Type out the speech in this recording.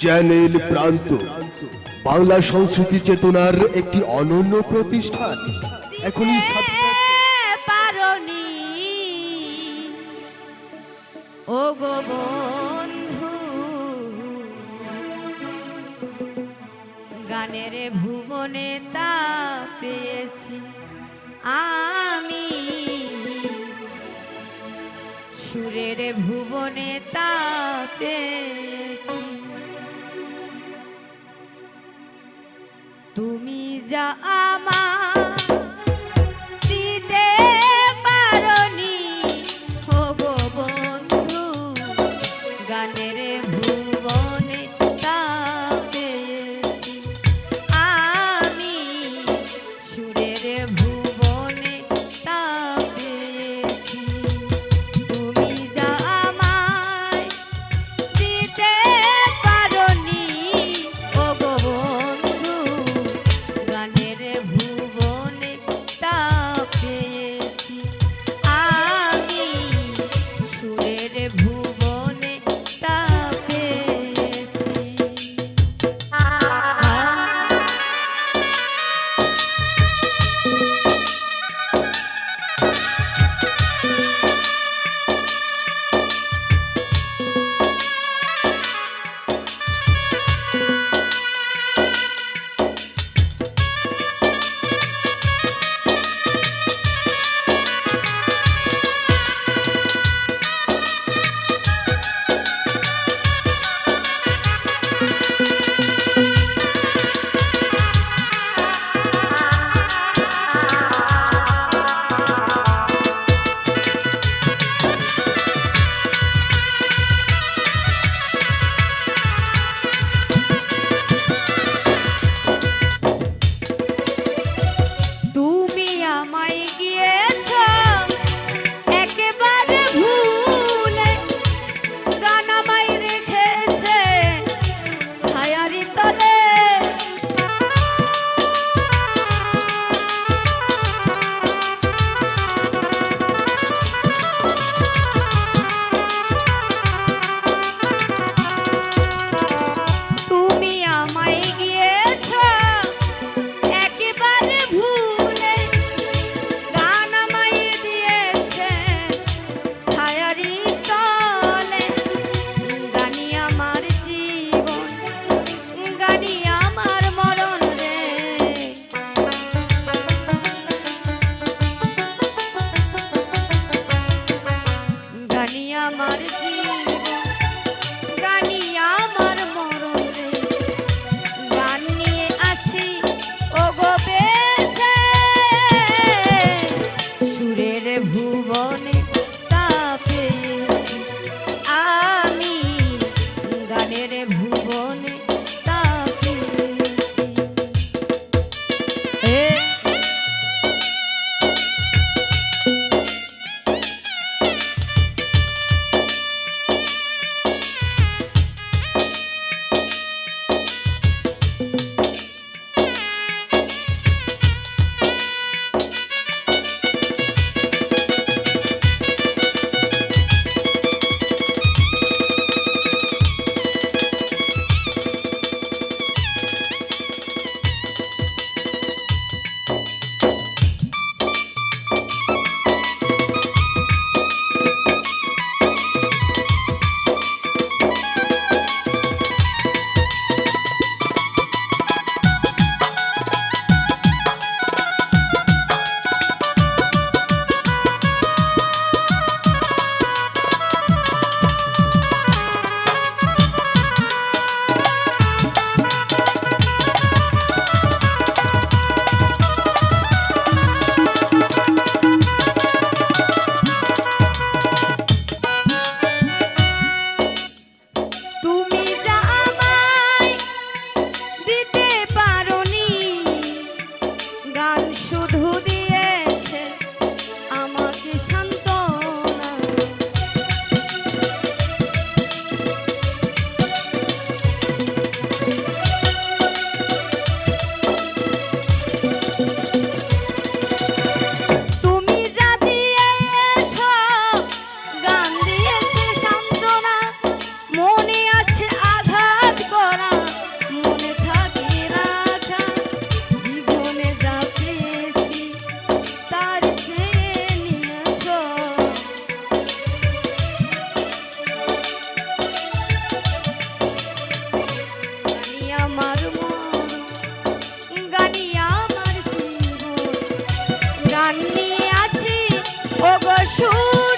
Channel প্রান্ত। বাংলা সংস্কৃতি চেতনার একটি অনন্য প্রতিষ্ঠান। এখনই পারনি। ও গো বন্ধু গানের ভুবনে তা পেয়েছি আমি। সুরের ভুবনে তা পেয়েছি। 阿妈。আমায় গিয়ে ও গো